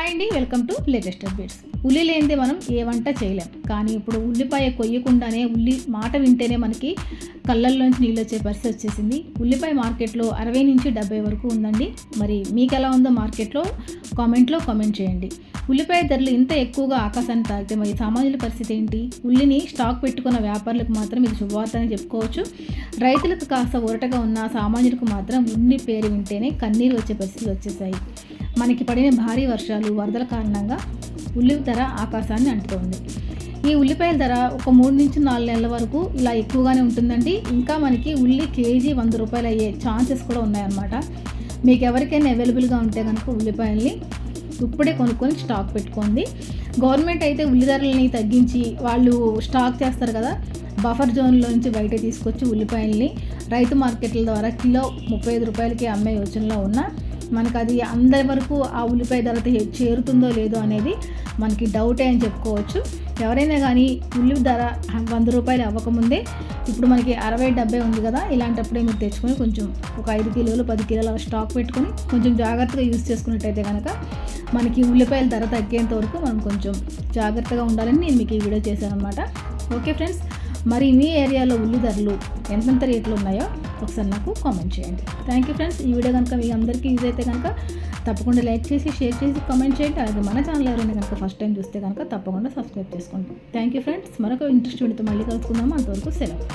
Hi అండి welcome to latest updates. ఉల్లి లేనిదే మనం ఏ వంట చేయలేం. కానీ ఇప్పుడు ఉల్లిపాయ కొయ్యకుండానే ఉల్లి మాట వింటేనే మనకి కళ్ళల్లోంచి నీళ్ళు వచ్చే పరిస్థితి వచ్చేసింది. ఉల్లిపాయ మార్కెట్లో అరవై నుంచి డెబ్బై వరకు ఉందండి. మరి మీకు ఎలా ఉందో మార్కెట్లో కామెంట్లో కామెంట్ చేయండి. ఉల్లిపాయ ధరలు ఇంత ఎక్కువగా ఆకాశాన్ని తాగితే మరి సామాన్యుల పరిస్థితి ఏంటి? ఉల్లిని స్టాక్ పెట్టుకున్న వ్యాపారులకు మాత్రం ఇది శుభవార్త అని చెప్పుకోవచ్చు. రైతులకు కాస్త ఊరటగా ఉన్న సామాన్యులకు మాత్రం ఉల్లి పేరు వింటేనే కన్నీరు వచ్చే పరిస్థితులు వచ్చేసాయి. మనకి పడిన భారీ వర్షాలు వరదల కారణంగా ఉల్లి ధర ఆకాశాన్ని అంటుతోంది. ఈ ఉల్లిపాయల ధర ఒక మూడు నుంచి నాలుగు నెలల వరకు ఇలా ఎక్కువగానే ఉంటుందండి. ఇంకా మనకి ఉల్లి కేజీ వంద రూపాయలు అయ్యే ఛాన్సెస్ కూడా ఉన్నాయన్నమాట. మీకు ఎవరికైనా అవైలబుల్గా ఉంటే కనుక ఉల్లిపాయల్ని ఇప్పుడే కొనుక్కొని స్టాక్ పెట్టుకోండి. గవర్నమెంట్ అయితే ఉల్లి ధరలని తగ్గించి వాళ్ళు స్టాక్ చేస్తారు కదా బఫర్ జోన్లో నుంచి బయట తీసుకొచ్చి ఉల్లిపాయల్ని రైతు మార్కెట్ల ద్వారా కిలో ముప్పై ఐదు రూపాయలకి అమ్మే యోచనలో ఉన్న మనకు అది అందరి వరకు ఆ ఉల్లిపాయ ధర చేరుతుందో లేదో అనేది మనకి డౌటే అని చెప్పుకోవచ్చు. ఎవరైనా కానీ ఉల్లి ధర వంద రూపాయలు అవ్వకముందే ఇప్పుడు మనకి అరవై డెబ్బై ఉంది కదా ఇలాంటప్పుడే మీరు తెచ్చుకొని కొంచెం ఒక ఐదు కిలోలు పది కిలోల స్టాక్ పెట్టుకొని కొంచెం జాగ్రత్తగా యూజ్ చేసుకున్నట్టయితే కనుక మనకి ఉల్లిపాయల ధర తగ్గేంత వరకు మనం కొంచెం జాగ్రత్తగా ఉండాలని నేను మీకు ఈ వీడియో చేశాను అనమాట ఓకే ఫ్రెండ్స్ మరి మీ ఏరియాలో ఉల్లి ధరలు ఎంతెంత రేట్లు ఉన్నాయో ఒకసారి నాకు కామెంట్ చేయండి. థ్యాంక్ యూ ఫ్రెండ్స్ ఈ వీడియో కనుక మీ అందరికీ యూజ్ అయితే కనుక తప్పకుండా లైక్ చేసి షేర్ చేసి కామెంట్ చేయండి. అలాగే మన ఛానల్ ఎవరైనా కనుక ఫస్ట్ టైం చూస్తే కనుక తప్పకుండా సబ్స్క్రైబ్ చేసుకోండి. థ్యాంక్ యూ ఫ్రెండ్స్ మరొక ఇంట్రెస్ట్ వీడితో మళ్ళీ కలుసుకుందాము అంతవరకు సెలవు.